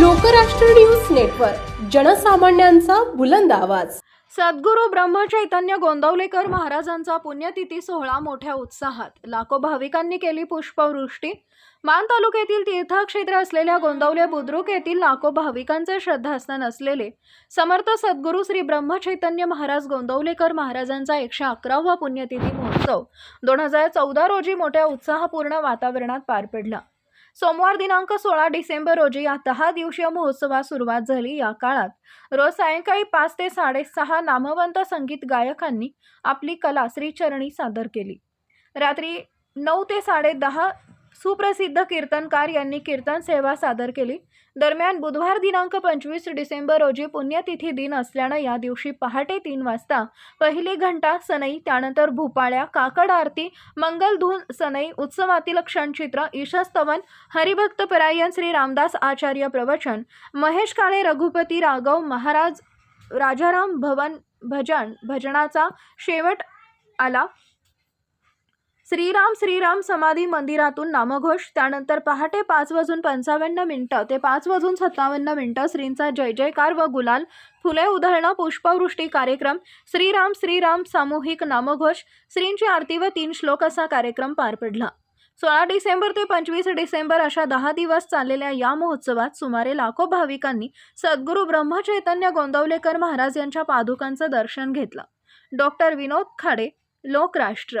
Lokrashtra news network जनसामान्यांचा बुलंद आवाज. सद्गुरू ब्रह्मचैतन्य गोंदवलेकर महाराजांचा पुण्यतिथी सोहळा मोठ्या उत्साहात. लाखो भाविकांनी केली पुष्पवृष्टी. मान तालुक्यातील तीर्थक्षेत्र असलेल्या गोंदवले बुद्रुक येथील लाखो भाविकांचे श्रद्धास्थान असलेले समर्थ सद्गुरू श्री ब्रह्मचैतन्य महाराज गोंदवलेकर महाराजांचा एकशे अकरावा पुण्यतिथी महोत्सव दोन हजार चौदा रोजी मोठ्या उत्साहपूर्ण वातावरणात पार पडला. सोमवार दिनांक सोळा डिसेंबर रोजी या दहा दिवसीय महोत्सवास सुरुवात झाली या काळात. रोज सायंकाळी पाच ते साडेसहा नामवंत संगीत गायकांनी आपली कला श्रीचरणी सादर केली. रात्री नऊ ते साडे दहा सुप्रसिद्ध कीर्तनकार यांनी कीर्तन सेवा सादर केली. दरम्यान बुधवार दिनांक पंचवीस डिसेंबर रोजी पुण्यतिथी दिन असल्यानं या दिवशी पहाटे तीन वाजता पहिली घंटा सनई त्यानंतर भूपाळ्या काकड आरती मंगलधून सनई उत्सवातील क्षणचित्र ईशस्तवन हरिभक्त परायण श्री रामदास आचार्य प्रवचन महेश काळे रघुपती राघव महाराज राजाराम भवन भजन भजनाचा शेवट आला. श्रीराम श्रीराम समाधी मंदिरातून नामघोष. त्यानंतर पहाटे पाच वाजून पंचावन्न मिनिटं ते पाच वाजून सत्तावन्न मिनिटं श्रींचा जय जयकार व गुलाल. फुले उधळणं पुष्पवृष्टी कार्यक्रम श्रीराम श्रीराम सामूहिक नामघोष. श्रींची आरती व तीन श्लोक असा कार्यक्रम पार पडला. सोळा डिसेंबर ते पंचवीस डिसेंबर अशा दहा दिवस चाललेल्या या महोत्सवात सुमारे लाखो भाविकांनी सद्गुरू ब्रह्मचैतन्य गोंदवलेकर महाराज यांच्या पादुकांचं दर्शन घेतलं. डॉक्टर विनोद खाडे लोकराष्ट्र.